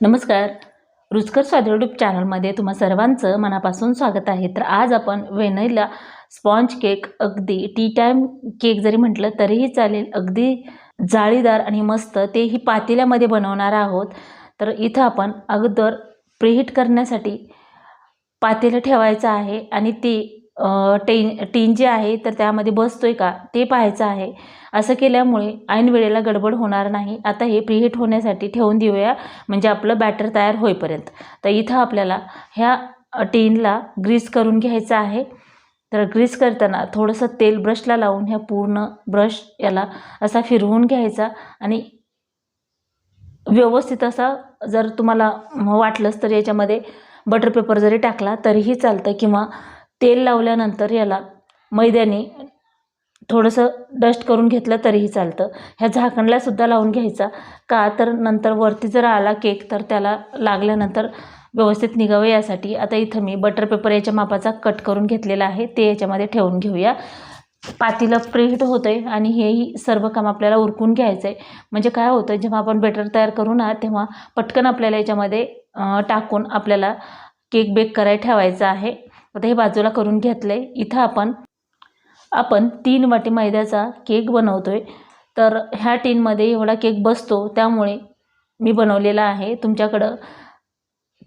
नमस्कार. रुचकर स्वाद यूट्यूब चॅनलमध्ये तुम्हा सर्वांचं मनापासून स्वागत आहे. तर आज आपण वेनैला स्पॉन्ज केक अगदी टी टाईम केक जरी म्हटलं तरीही चालेल. अगदी जाळीदार आणि मस्त तेही पातेल्यामध्ये बनवणार आहोत. तर इथं आपण अगोदर प्रिहीट करण्यासाठी पातेलं ठेवायचं आहे आणि ते टेन टीन जे आहे तर त्यामध्ये बसतोय का ते पाहायचं आहे. असं केल्यामुळे ऐन वेळेला गडबड होणार नाही. आता हे प्रीहीट होण्यासाठी ठेवून देऊया. म्हणजे आपलं बॅटर तयार होईपर्यंत. तर इथं आपल्याला ह्या टीनला ग्रीस करून घ्यायचं आहे. तर ग्रीस करताना थोडंसं तेल ब्रशला लावून ह्या पूर्ण ब्रश याला असा फिरवून घ्यायचा. आणि व्यवस्थित असा जर तुम्हाला वाटलंच तर याच्यामध्ये बटर पेपर जरी टाकला तरीही चालतं. किंवा तेल लावल्यानंतर याला मैद्याने थोडंसं डस्ट करून घेतलं तरीही चालतं. ह्या झाकणलासुद्धा लावून घ्यायचा. का तर नंतर वरती जर आला केक तर त्याला लागल्यानंतर व्यवस्थित निघावं यासाठी. आता इथं मी बटर पेपर याच्या मापाचा कट करून घेतलेला आहे. ते याच्यामध्ये ठेवून घेऊया. पातीला प्रीहीट होतं आहे आणि हेही सर्व काम आपल्याला उरकून घ्यायचं आहे म्हणजे काय होतं जेव्हा आपण बेटर तयार करू ना तेव्हा पटकन आपल्याला याच्यामध्ये टाकून आपल्याला केक बेक करायला ठेवायचा आहे. आता हे बाजूला करून घेतलं आहे इथं आपण आपण तीन वाटी मैद्याचा केक बनवतो आहे तर ह्या टीनमध्ये एवढा केक बसतो त्यामुळे मी बनवलेला आहे. तुमच्याकडं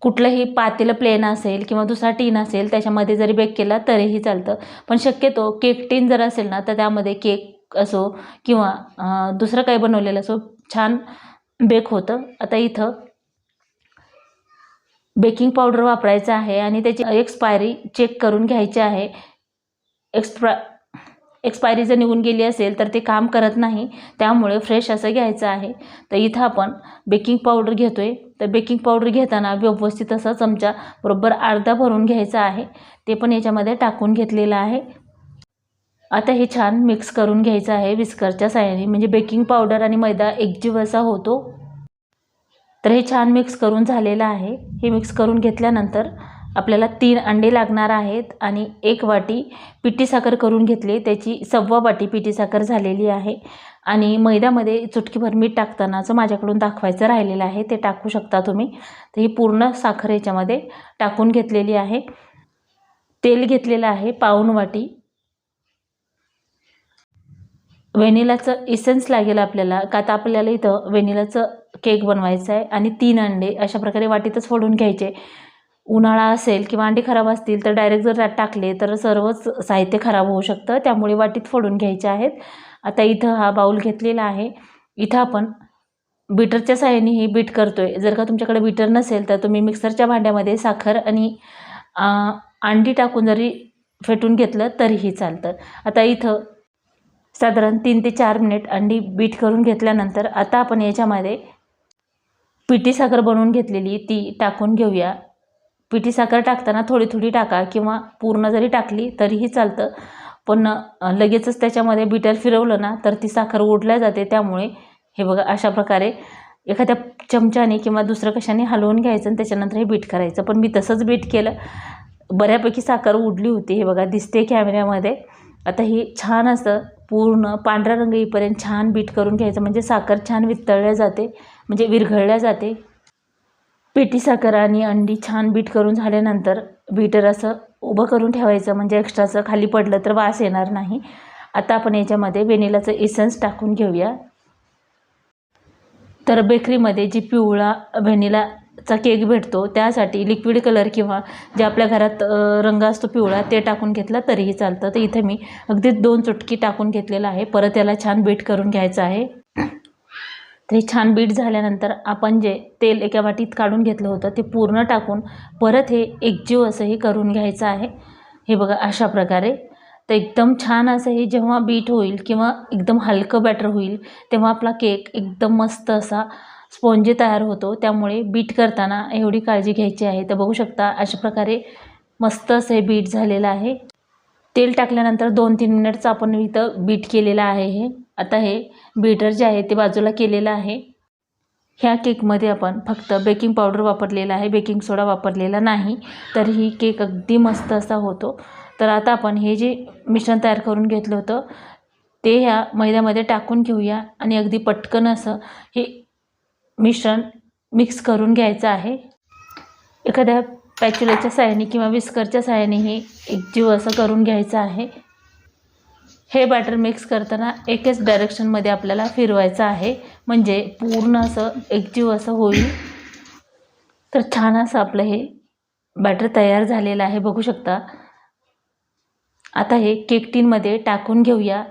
कुठलंही पातेलं प्लेन असेल किंवा दुसरा टीन असेल त्याच्यामध्ये जरी बेक केला तरीही चालतं. पण शक्यतो केक टीन जर असेल ना तर त्यामध्ये केक असो किंवा दुसरं काही बनवलेलं असो छान बेक होतं. आता इथं बेकिंग पावडर वापरायचं आहे आणि त्याची एक्सपायरी चेक करून घ्यायची आहे. एक्सप्रा एक्सपायरी जर निघून गेली असेल तर ते काम करत नाही त्यामुळे फ्रेश असं घ्यायचं आहे. तर इथं आपण बेकिंग पावडर घेतो आहे तर बेकिंग पावडर घेताना व्यवस्थित असा चमचा बरोबर अर्धा भरून घ्यायचा आहे. ते पण याच्यामध्ये टाकून घेतलेलं आहे. आता हे छान मिक्स करून घ्यायचं आहे विस्करच्या साह्याने. म्हणजे बेकिंग पावडर आणि मैदा एकजीव असा होतो. तर हे छान मिक्स करून झालेलं आहे. हे मिक्स करून घेतल्यानंतर आपल्याला तीन अंडे लागणार आहेत आणि एक वाटी पिठी साखर करून घेतली. त्याची सव्वा वाटी पिठी साखर झालेली आहे. आणि मैद्यामध्ये चुटकीभर मीठ टाकतानाचं माझ्याकडून दाखवायचं राहिलेलं आहे ते टाकू शकता तुम्ही. तर ही पूर्ण साखर याच्यामध्ये टाकून घेतलेली आहे. तेल घेतलेलं आहे पाऊण वाटी. व्हेनिलाचं इसेन्स लागेल आपल्याला. का तर आपल्याला इथं व्हेनिलाचं केक बनवायचा आहे आणि तीन अंडे अशा प्रकारे वाटीतच फोडून घ्यायचे. उन्हाळा असेल किंवा अंडे खराब असतील तर डायरेक्ट जर त्यात टाकले तर सर्वच साहित्य खराब होऊ शकतं. त्यामुळे वाटीत फोडून घ्यायचे आहेत. आता इथं हा बाऊल घेतलेला आहे. इथं आपण बीटरच्या साह्याने ही बीट करतो आहे जर का तुमच्याकडे बीटर नसेल तर तुम्ही मिक्सरच्या भांड्यामध्ये साखर आणि अंडी टाकून जरी फेटून घेतलं तरीही चालतं. आता इथं साधारण तीन ते चार मिनिट अंडी बीट करून घेतल्यानंतर आता आपण याच्यामध्ये पिठी साखर बनवून घेतलेली ती टाकून घेऊया. पिठी साखर टाकताना थोडी थोडी टाका किंवा पूर्ण जरी टाकली तरीही चालतं. पण लगेचच त्याच्यामध्ये बीटर फिरवलं ना तर ती साखर ओढल्या जाते. त्यामुळे हे बघा अशा प्रकारे एखाद्या चमच्याने किंवा दुसरं कशाने हलवून घ्यायचं आणि त्याच्यानंतर हे बीट करायचं. पण मी तसंच बीट केलं. बऱ्यापैकी साखर उडली होती हे बघा दिसते कॅमेऱ्यामध्ये आता हे छान असं पूर्ण पांढरा रंग येईपर्यंत छान बीट करून घ्यायचं. म्हणजे साखर छान वितळल्या जाते. म्हणजे विरघळल्या जाते. पिठी साखर आणि अंडी छान बीट करून झाल्यानंतर बीटर असं उभं करून ठेवायचं. म्हणजे एक्स्ट्राचं खाली पडलं तर वास येणार नाही. आता आपण याच्यामध्ये व्हेनिलाचं एसन्स टाकून घेऊया. तर बेकरीमध्ये जी पिवळा व्हॅनिलाचा केक भेटतो त्यासाठी लिक्विड कलर किंवा जे आपल्या घरात रंग असतो पिवळा ते टाकून घेतला तरीही चालतं. तर इथे मी अगदी दोन चुटकी टाकून घेतलेलं आहे. परत याला छान बीट करून घ्यायचं आहे. तर हे छान बीट झाल्यानंतर आपण जे तेल एका वाटीत काढून घेतलं होतं ते पूर्ण टाकून परत हे एकजीव असं हे करून घ्यायचं आहे. हे बघा अशा प्रकारे. तर एकदम छान असं हे जेव्हा बीट होईल किंवा एकदम हलकं बॅटर होईल तेव्हा आपला केक एकदम मस्त असा स्पॉन्जी तयार होतो. त्यामुळे बीट करताना एवढी काळजी घ्यायची आहे. तर बघू शकता अशा प्रकारे मस्त असं हे बीट झालेलं आहे. तेल टाकल्यानंतर दोन तीन मिनिटचं आपण इथं बीट केलेलं आहे हे. आता हे बीटर जे आहे ते बाजूला केलेलं आहे. ह्या केकमध्ये आपण फक्त बेकिंग पावडर वापरलेला आहे बेकिंग सोडा वापरलेला नाही तरीही केक अगदी मस्त असा होतो. तर आता आपण हे जे मिश्रण तयार करून घेतलं होतं ते ह्या मैद्यामध्ये टाकून घेऊया आणि अगदी पटकन असं हे मिश्रण मिक्स करून घ्यायचं आहे. एखाद्या पॅच्युलाच्या साह्याने किंवा विस्करच्या साह्याने हे एकजीव असं करून घ्यायचं आहे. हे बॅटर मिक्स करताना एकच डायरेक्शनमध्ये आपल्याला फिरवायचं आहे. म्हणजे पूर्ण असं एकजीव असं होईल. तर छान असं आपलं हे बॅटर तयार झालेलं आहे. बघू शकता. आता हे केक टीनमध्ये टाकून घेऊया.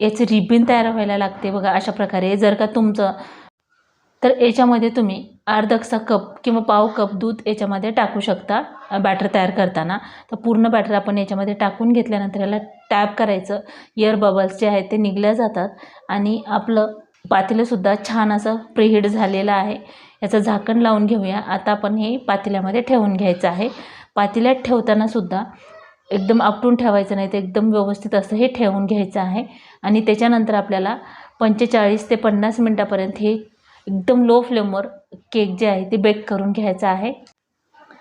याचे रिबिन तयार व्हायला लागते बघा अशा प्रकारे. जर का तुमचं तर याच्यामध्ये तुम्ही अर्धकसा कप किंवा पाव कप दूध याच्यामध्ये टाकू शकता बॅटर तयार करताना. तर पूर्ण बॅटर आपण याच्यामध्ये टाकून घेतल्यानंतर याला टॅप करायचं. एअर बबल्स जे आहेत ते निघल्या जातात आणि आपलं पातेलंसुद्धा छान असं प्रिहीट झालेलं आहे. याचं झाकण लावून घेऊया. आता आपण हे पातेल्यामध्ये ठेवून घ्यायचं आहे. पातेल्यात ठेवतानासुद्धा एकदम आपटून ठेवायचं नाही तर एकदम व्यवस्थित असं हे ठेवून घ्यायचं आहे. आणि त्याच्यानंतर आपल्याला पंचेचाळीस ते पन्नास मिनटापर्यंत हे एकदम लो फ्लेमवर केक जे आहे ते बेक करून घ्यायचं आहे.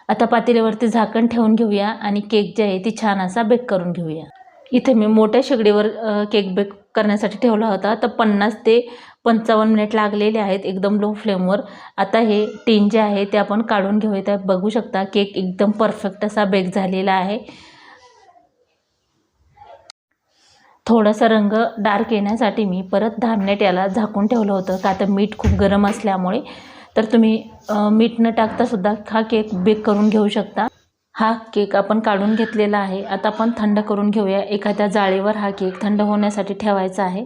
आता पातेल्यावरती झाकण ठेवून घेऊया आणि केक जे आहे ते छान असा बेक करून घेऊया. इथे मी मोठ्या शेगडीवर केक बेक करण्यासाठी ठेवला होता. तर पन्नास ते पंचावन्न मिनिट लागलेले आहेत एकदम लो फ्लेमवर आता हे टीन जे आहे ते आपण काढून घेऊया. बघू शकता केक एकदम परफेक्ट असा बेक झालेला आहे. थोडासा रंग डार्क येण्यासाठी मी परत दहा मिनिट याला झाकून ठेवलं होतं का तर मीठ खूप गरम असल्यामुळे. तर तुम्ही मीठ न टाकतासुद्धा हा केक बेक करून घेऊ शकता. हा केक आपण काढून घेतलेला आहे. आता आपण थंड करून घेऊया. एखाद्या जाळीवर हा केक थंड होण्यासाठी ठेवायचा आहे.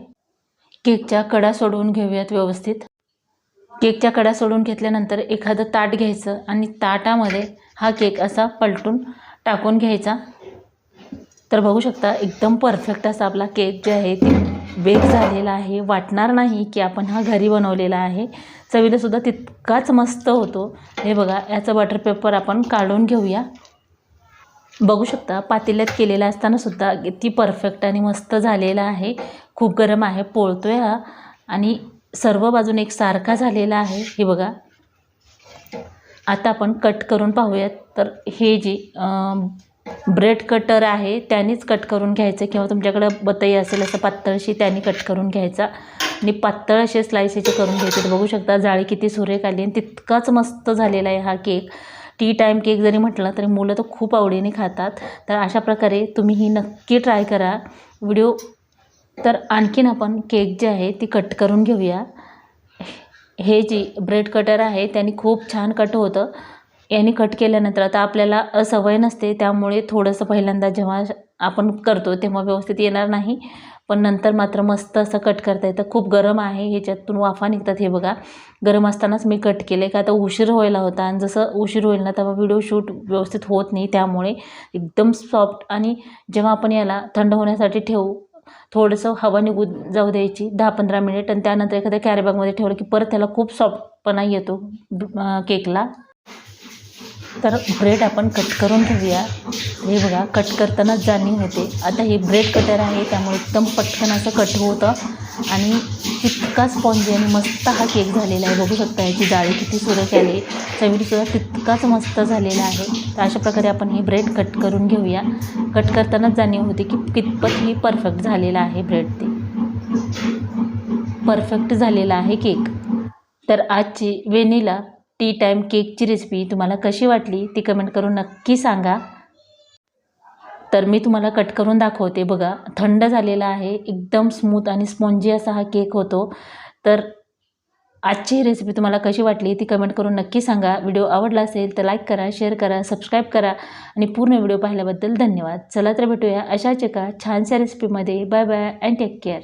केकच्या कडा सोडवून घेऊयात व्यवस्थित. केकच्या कडा सोडून घेतल्यानंतर एखादं ताट घ्यायचं आणि ताटामध्ये हा केक असा पलटून टाकून घ्यायचा. तर बघू शकता एकदम परफेक्ट असा आपला केक जे आहे ते बेक झालेला आहे. वाटणार नाही की आपण हा घरी बनवलेला आहे. चवीलासुद्धा तितकाच मस्त होतो. हे बघा याचं बटर पेपर आपण काढून घेऊया. बघू शकता पातेल्यात केलेला असतानासुद्धा किती परफेक्ट आणि मस्त झालेला आहे. खूप गरम आहे पोळतोय हा. आणि सर्व बाजून एक सारखा झालेला आहे. हे बघा. आता आपण कट करून पाहूयात. तर हे जे ब्रेड कटर आहे त्यानेच कट करून घ्यायचं किंवा तुमच्याकडं बतई असेल असं पातळशी त्याने कट करून घ्यायचा. आणि पातळ असे स्लाइस याचे करून घ्यायचे. तर बघू शकता जाळी किती सुरेख आली आणि तितकाच मस्त झालेला आहे हा केक टी टाईम केक जरी म्हटलं तरी मुलं तर खूप आवडीने खातात. तर अशा प्रकारे तुम्ही ही नक्की ट्राय करा. व्हिडिओ तर आणखीन आपण केक जे आहे ती कट करून घेऊया. हे जी ब्रेड कटर आहे त्याने खूप छान कट होतं. याने कट केल्यानंतर आता आपल्याला सवय नसते त्यामुळे थोडंसं पहिल्यांदा जेव्हा आपण करतो तेव्हा व्यवस्थित येणार नाही. पण नंतर मात्र मस्त असं कट करता येतं. खूप गरम आहे ह्याच्यातून वाफा निघतात हे बघा. गरम असतानाच मी कट केले का आता उशीर व्हायला होता. आणि जसं उशीर होईल ना तेव्हा व्हिडिओ शूट व्यवस्थित होत नाही. त्यामुळे एकदम सॉफ्ट आणि जेव्हा आपण याला थंड होण्यासाठी ठेवू थोडंसं हवा निघू जाऊ द्यायची दहा पंधरा मिनिट आणि त्यानंतर एखाद्या कॅरीबॅगमध्ये ठेवलं की परत त्याला खूप सॉफ्टपणा येतो केकला तर ब्रेड आपण कट करून घेऊया. हे बघा कट करतानाच जाणीव होते. आता हे ब्रेड कटर आहे त्यामुळे एकदम पटकन असं कट होतं. आणि तितका स्पॉन्जी आणि मस्त हा केक झालेला आहे. बघू शकता याची जाळी किती सुरेख आली चवीसुद्धा तितकाच मस्त झालेला आहे. तर अशा प्रकारे आपण हे ब्रेड कट करून घेऊया. कट करतानाच जाणीव होते की कितपत ही परफेक्ट झालेला आहे ब्रेड ते. परफेक्ट झालेला आहे केक तर आजची वेनिला टी टाईम केकची रेसिपी तुम्हाला कशी वाटली ती कमेंट करून नक्की सांगा. तर मी तुम्हाला कट करून दाखवते बघा. थंड झालेला आहे एकदम स्मूथ आणि स्पॉन्जी असा हा केक होतो. तर आजची रेसिपी तुम्हाला कशी वाटली ती कमेंट करून नक्की सांगा. व्हिडिओ आवडला असेल तर लाईक करा शेअर करा सबस्क्राईब करा आणि पूर्ण व्हिडिओ पाहिल्याबद्दल धन्यवाद. चला तर भेटूया अशाच एका छानशा रेसिपीमध्ये bye bye and take care